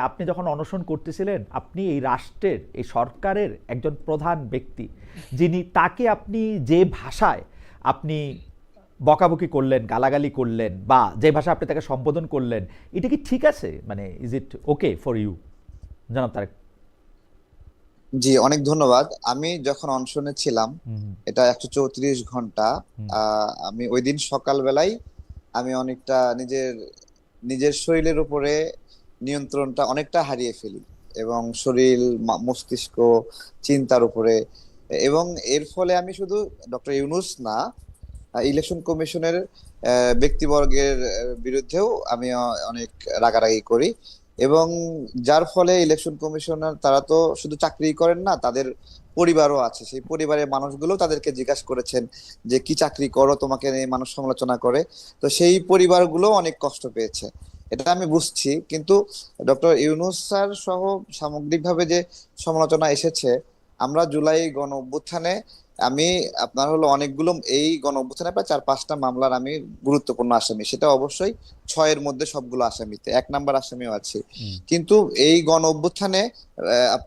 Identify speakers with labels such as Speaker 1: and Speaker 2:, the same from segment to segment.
Speaker 1: আপনি যখন অনশন করতেছিলেন আপনি এই রাষ্ট্রের এই সরকারের একজন প্রধান ব্যক্তি যিনি তাকে আপনি যে ভাষায় আপনি বকাবকি করলেন গালাগালি করলেন বা যে ভাষা আপনি তাকে সম্বোধন করলেন এটা কি ঠিক আছে? মানে is it okay for you জনাব তারেক।
Speaker 2: জি অনেক ধন্যবাদ। আমি যখন অনশনে ছিলাম এটা একশো চৌত্রিশ
Speaker 1: ঘণ্টা
Speaker 2: আহ, আমি ওই দিন সকালবেলায় আমি অনেকটা নিজের নিজের শরীরের উপরে নিয়ন্ত্রণটা অনেকটা হারিয়ে ফেলি এবং শরীর মস্তিষ্ক, চিন্তার উপরে। এবং এর ফলে আমি শুধু ডক্টর ইউনুস না, ইলেকশন কমিশনের ব্যক্তিবর্গের বিরুদ্ধেও আমি অনেক রাগারাগি করি। এবং যার ফলে ইলেকশন কমিশনার, তারা তো শুধু চাকরি করেন না, তাদের পরিবারও আছে। সেই পরিবারের মানুষগুলো তাদেরকে জিজ্ঞাসা করেছেন যে, কি চাকরি করো? তোমাকে মানুষ সমালোচনা করে। তো সেই পরিবারগুলো অনেক কষ্ট পেয়েছে। এটা আমি বুঝছি কিন্তু ডক্টর ইউনুস স্যার সহ সামগ্রিকভাবে যে সমালোচনা এসেছে আমরা জুলাই গণ অভ্যুত্থানে আমি আপনার হলো অনেকগুলো এই গণ অভ্যুত্থানে প্রায় চার পাঁচটা মামলার আমি গুরুত্বপূর্ণ আসামি। সেটা অবশ্যই ছয়ের মধ্যে সবগুলো আসামিতে এক নাম্বার আসামিও আছে। কিন্তু এই গণ অভ্যুত্থানে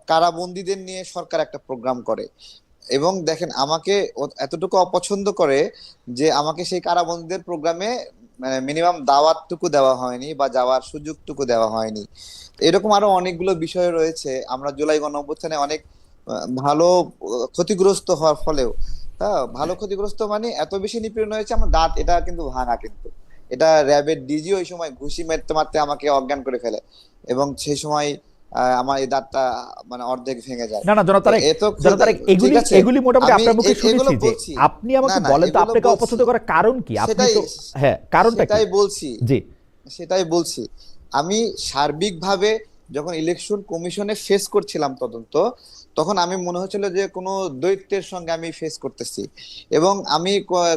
Speaker 2: কারাবন্দীদের নিয়ে সরকার একটা প্রোগ্রাম করে। এবং দেখেন আমাকে এতটুকু অপছন্দ করে যে আমাকে সেই কারাবন্দীদের প্রোগ্রামে মিনিমাম দাওয়াতটুকু দেওয়া হয়নি বা যাওয়ার সুযোগটুকু দেওয়া হয়নি। এরকম আরও অনেকগুলো বিষয় রয়েছে। আমরা জুলাই গণ অভ্যুত্থানে অনেক ভালো ক্ষতিগ্রস্ত হওয়ার ফলেও হ্যাঁ ভালো ক্ষতিগ্রস্ত মানে এত বেশি নিপীড়ন হয়েছে আমার দাঁত এটা কিন্তু ভাঙা কিন্তু। এটা র্যাবের ডিজি ওই সময় ঘুষি মারতে মারতে আমাকে অজ্ঞান করে ফেলে। এবং সেই সময় আমার এই দাঁতটা মানে অর্ধেক ভেঙে যায়।
Speaker 1: না না জনাব তারেক জনাব তারেক এগুলি এগুলি মোটামুটি
Speaker 2: আমি
Speaker 1: আপনার মুখে শুনেছি যে আপনি আমাকে বলেন তো আপনাকে অপছন্দ করার কারণ কি? আপনি তো হ্যাঁ কারণটা কি?
Speaker 2: সেটাই বলছি।
Speaker 1: জি।
Speaker 2: সেটাই বলছি। আমি সার্বিকভাবে যখন ইলেকশন কমিশনে ফেস করছিলাম তদন্ত তখন আমি মনে হচ্ছিল যে কোনো দৈত্যের সঙ্গে আমি ফেস করতেছি। এবং আমি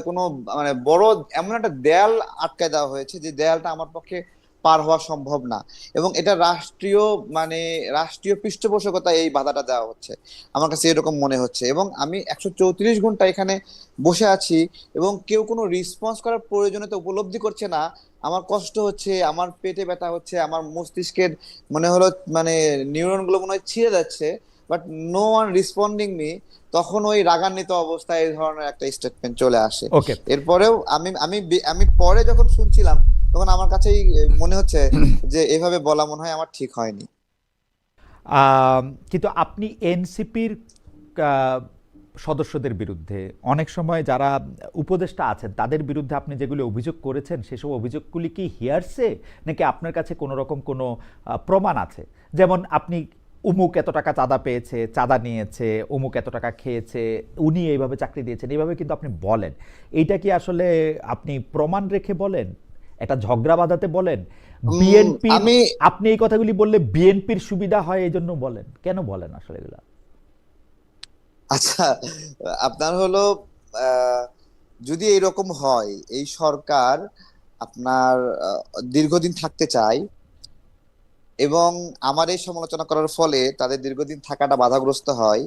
Speaker 2: কোনো মানে বড় এমন একটা দেয়াল আটকায় দেওয়া হয়েছে যে দেয়ালটা আমার পক্ষে পার হওয়া সম্ভব না। এবং এটা রাষ্ট্রীয় মানে রাষ্ট্রীয় পৃষ্ঠপোষকতায় এই বাধাটা দেওয়া হচ্ছে। আমার কাছে এরকম মনে হচ্ছে। এবং আমি একশো চৌত্রিশ ঘণ্টা এখানে বসে আছি এবং কেউ কোনো রেসপন্স করার প্রয়োজনীয়তা উপলব্ধি করছে না। আমার কষ্ট হচ্ছে আমার পেটে ব্যথা হচ্ছে আমার মস্তিষ্কের মনে হলো মানে নিউরনগুলো মনে হয় ছিঁড়ে যাচ্ছে but no one responding me তখন ওই রাগান্বিত অবস্থায় এই ধরনের একটা স্টেটমেন্ট চলে আসে। এরপরেও আমি আমি আমি পরে যখন শুনছিলাম তখন আমার কাছেই মনে হচ্ছে যে এভাবে বলা মনে হয় আমার ঠিক হয়নি।
Speaker 1: কিন্তু আপনি এনসিপির সদস্যদের বিরুদ্ধে অনেক সময় যারা উপদেষ্টা আছেন, তাদের বিরুদ্ধে আপনি যেগুলো অভিযোগ করেছেন, সেসব অভিযোগগুলি কি হিয়ারসে? নাকি আপনার কাছে কোনো রকম কোনো প্রমাণ আছে? যেমন আপনি উমুক এত টাকা চাঁদা পেয়েছে, চাঁদা নিয়েছে, উমুক এত টাকা খেয়েছে, উনি এইভাবে চাকরি দিয়েছেন, এইভাবে কিন্তু আপনি বলেন। এইটা কি আসলে আপনি প্রমাণ রেখে বলেন? একটা ঝগড়া বাঁধাতে বলেন বিএনপি
Speaker 2: আমি
Speaker 1: আপনি এই কথাগুলি বললে বিএনপির সুবিধা হয় এই জন্য বলেন। কেন বলেন আসলে এগুলা?
Speaker 2: আচ্ছা আপনার হলো যদি এরকম হয় এই সরকার আপনার দীর্ঘদিন থাকতে চায় এবং আমার এই সমালোচনা করার ফলে তাদের দীর্ঘদিন থাকাটা বাধাগ্রস্ত হয়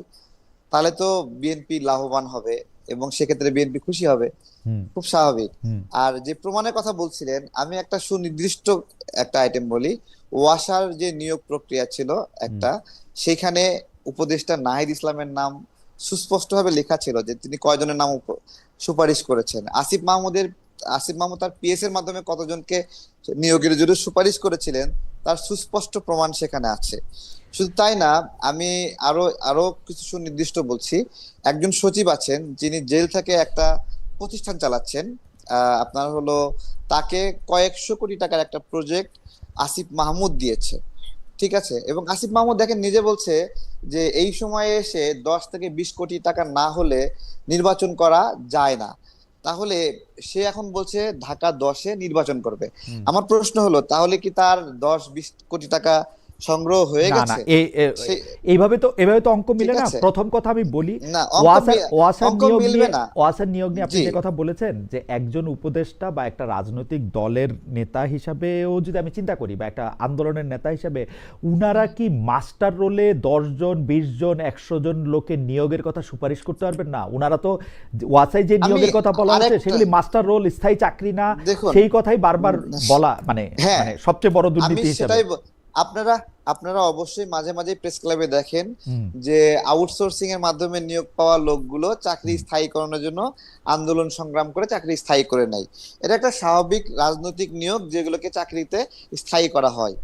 Speaker 2: তাহলে তো বিএনপি লাভবান হবে। এবং সেক্ষেত্রে বিএনপি খুশি হবে। খুব স্বাভাবিক। আর যে প্রমাণের কথা বলছিলেন আমি একটা সুনির্দিষ্ট একটা আইটেম বলি। ওয়াসার যে নিয়োগ প্রক্রিয়া ছিল একটা সেখানে উপদেষ্টা নাহিদ ইসলামের নাম সুস্পষ্টভাবে লেখা ছিল যে তিনি কয়জনের নাম সুপারিশ করেছেন। আসিফ মাহমুদের আসিফ মাহমুদ তার পিএস এর মাধ্যমে কতজনকে নিয়োগের জন্য সুপারিশ করেছিলেন তার সুস্পষ্ট প্রমাণ সেখানে আছে। শুধু তাই না, আমি আরও আরও কিছু সুনির্দিষ্ট বলছি। একজন সচিব আছেন যিনি জেল থেকে একটা প্রতিষ্ঠান চালাচ্ছেন। আপনার হলো তাকে কয়েকশো কোটি টাকার একটা প্রজেক্ট আসিফ মাহমুদ দিয়েছে। ঠিক আছে? এবং আসিফ মাহমুদ দেখেন, নিজে বলছে যে এই সময়ে এসে দশ থেকে বিশ কোটি টাকা না হলে নির্বাচন করা যায় না। তাহলে সে এখন বলছে ঢাকা দশে নির্বাচন করবে। আমার প্রশ্ন হলো তাহলে কি তার দশ বিশ কোটি টাকা সংগ্রহ হয়ে গেছে।
Speaker 1: এইভাবে তো এভাবে তো অঙ্ক মিলে না। প্রথম কথা আমি বলি ওয়াসার নিয়োগ নিয়ে
Speaker 2: না।
Speaker 1: ওয়াসার নিয়োগ নিয়ে আপনি যে কথা বলেছেন যে একজন উপদেষ্টা বা একটা রাজনৈতিক দলের নেতা হিসাবেও যদি আমি চিন্তা করি বা একটা আন্দোলনের নেতা হিসাবে উনারা কি মাস্টার রোলে জন বিশ জন একশো জন লোকের নিয়োগের কথা সুপারিশ করতে পারবেন? না উনারা তো ওয়াসায় যে নিয়োগের কথা বলা হচ্ছে সেগুলি মাস্টার রোল স্থায়ী চাকরি না সেই কথাই বারবার বলা মানে
Speaker 2: হ্যাঁ,
Speaker 1: মানে সবচেয়ে বড় দুর্নীতি হিসাবে।
Speaker 2: আপনারা আপনারা অবশ্যই মাঝে মাঝে প্রেস ক্লাবে দেখেন যে আউটসোর্সিং এর মাধ্যমে নিয়োগ পাওয়া লোকগুলো চাকরি স্থায়ীকরণের জন্য আন্দোলন সংগ্রাম করে চাকরি স্থায়ী করে নেয়। এটা একটা স্বাভাবিক রাজনৈতিক নিয়োগ যেগুলোকে চাকরিতে স্থায়ী করা হয়।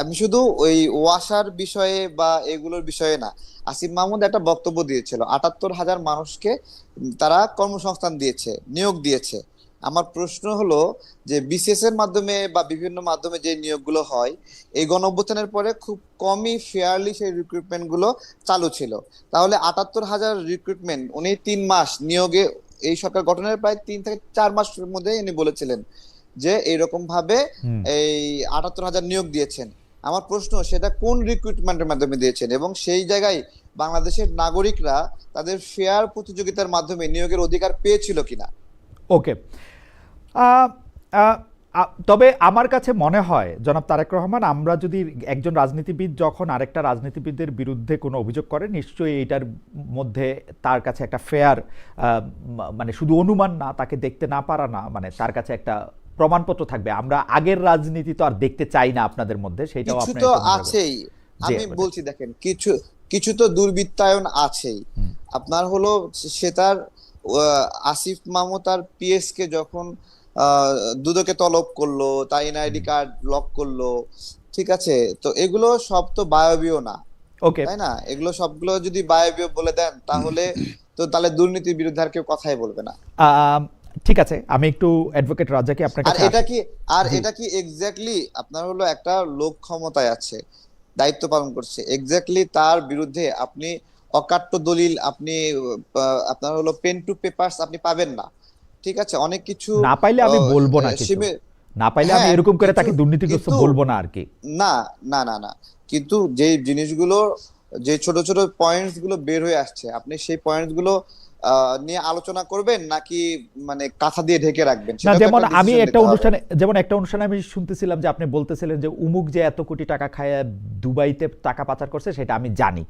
Speaker 2: আমি শুধু ওই ওয়াসার বিষয়ে বা এগুলোর বিষয়ে না আসিফ মাহমুদ একটা বক্তব্য দিয়েছিল আটাত্তর হাজার মানুষকে তারা কর্মসংস্থান দিয়েছে নিয়োগ দিয়েছে। আমার প্রশ্ন হলো যে বিসিএস এর মাধ্যমে বা বিভিন্ন মাধ্যমে যে নিয়োগগুলো হয় এই গণঅভ্যুত্থানের পরে খুব কমই ফেয়ারলি সেই রিক্রুটমেন্টগুলো চালু ছিল। তাহলে আটাত্তর হাজার রিক্রুটমেন্ট উনি তিন মাস নিয়োগে এই সরকার গঠনের প্রায় তিন থেকে চার মাসের মধ্যে উনি বলেছিলেন যে এইরকম ভাবে এই আটাত্তর হাজার নিয়োগ দিয়েছেন। আমার প্রশ্ন সেটা কোন রিক্রুটমেন্টের মাধ্যমে দিয়েছেন? এবং সেই জায়গায় বাংলাদেশের নাগরিকরা তাদের ফেয়ার প্রতিযোগিতার মাধ্যমে নিয়োগের অধিকার পেয়েছিল কিনা?
Speaker 1: ওকে তবে আমার কাছে মনে হয় জনাব তারেক রহমান আমরা যদি একজন রাজনীতিবিদ যখন আরেকটা রাজনীতিবিদের বিরুদ্ধে কোনো অভিযোগ করে নিশ্চয়ই এটার মধ্যে তার কাছে একটা ফেয়ার মানে শুধু অনুমান না তাকে দেখতে না পারা না মানে তার কাছে একটা প্রমাণপত্র থাকবে। আমরা আগের রাজনীতি তো আর দেখতে চাই না আপনাদের মধ্যে সেটাও
Speaker 2: কিছু
Speaker 1: আপনার
Speaker 2: তো। আছেই। আমি বলছি দেখেন কিছু কিছু তো দুর্বৃত্তায়ন আছেই। আপনার হলো সে তার আসিফ মাহমুদ তার পিএস কে যখন দুদকে তলব করল তার এনআইডি কার্ড লক করল ঠিক আছে? তো এগুলো সব তো বায়বীয় না
Speaker 1: ওকে।
Speaker 2: তাই না? এগুলো সবগুলো যদি বায়বীয় বলে দেন তাহলে তো তাহলে দুর্নীতির বিরুদ্ধে আর কেউ কথাই বলবে না।
Speaker 1: ঠিক আছে আমি একটু অ্যাডভোকেট রাজাকে আপনার
Speaker 2: আর
Speaker 1: কাছে
Speaker 2: এটা কি আর এটা কি এক্স্যাক্টলি আপনার হলো একটা লোক ক্ষমতায় আছে দায়িত্ব পালন করছে এক্স্যাক্টলি তার বিরুদ্ধে আপনি অকাট্য দলিল আপনি আপনার হলো পেন টু পেপার আপনি পাবেন না। ঠিক আছে? অনেক কিছু
Speaker 1: না পাইলে আমি বলব না কিছু। না পাইলে আমি
Speaker 2: হ্যাঁ,
Speaker 1: এরকম করে তাকে দুর্নীতিগ্রস্ত বলব না আর কি।
Speaker 2: না না না না। কিন্তু যে জিনিসগুলো যে ছোট ছোট পয়েন্টসগুলো বের হয়ে আসছে আপনি সেই পয়েন্টসগুলো নিয়ে আলোচনা করবেন নাকি মানে কাঁথা দিয়ে ঢেকে রাখবেন?
Speaker 1: না যেমন আমি একটা অনুষ্ঠানে যেমন একটা অনুষ্ঠানে আমি শুনতেছিলাম যে আপনি বলতেছিলেন যে উমুক যে এত কোটি টাকা খায় দুবাইতে টাকা পাচার করছে সেটা আমি জানি।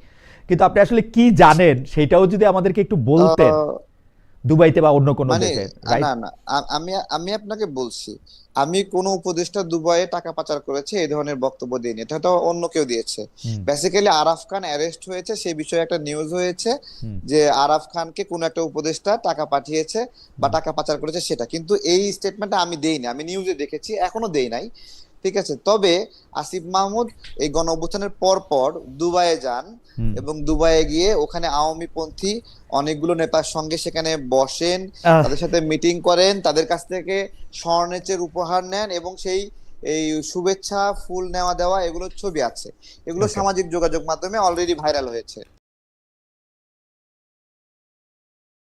Speaker 1: কিন্তু আপনি আসলে কি জানেন সেটাও যদি আমাদেরকে একটু বলতেন। দুবাইতে বা অন্য কোনো
Speaker 2: মানে
Speaker 1: দেশে
Speaker 2: না না আমি আমি আপনাকে বলছি আমি কোন উপদেষ্টা দুবাইয়ে টাকা পাচার করেছে এই ধরনের বক্তব্য দিইনি এটা তো অন্য কেউ দিয়েছে। বেসিক্যালি আরাফ খান অ্যারেস্ট হয়েছে সেই বিষয়ে একটা নিউজ হয়েছে যে আরাফ খানকে কোন একটা উপদেষ্টা টাকা পাঠিয়েছে বা টাকা পাচার করেছে সেটা। কিন্তু এই স্টেটমেন্টটা আমি দেইনি আমি নিউজে দেখেছি এখনও দেই নাই। ঠিক আছে? তবে আসিফ মাহমুদ এই গণ অভ্যুত্থানের পর পর দুবাইয়ে যান এবং দুবাইয়ে গিয়ে ওখানে আওয়ামী পন্থী অনেকগুলো নেতার সঙ্গে সেখানে বসেন তাদের সাথে মিটিং করেন তাদের কাছ থেকে স্বর্ণেচের উপহার নেন এবং সেই এই শুভেচ্ছা ফুল নেওয়া দেওয়া এগুলোর ছবি আছে। এগুলো সামাজিক যোগাযোগ মাধ্যমে অলরেডি ভাইরাল হয়েছে।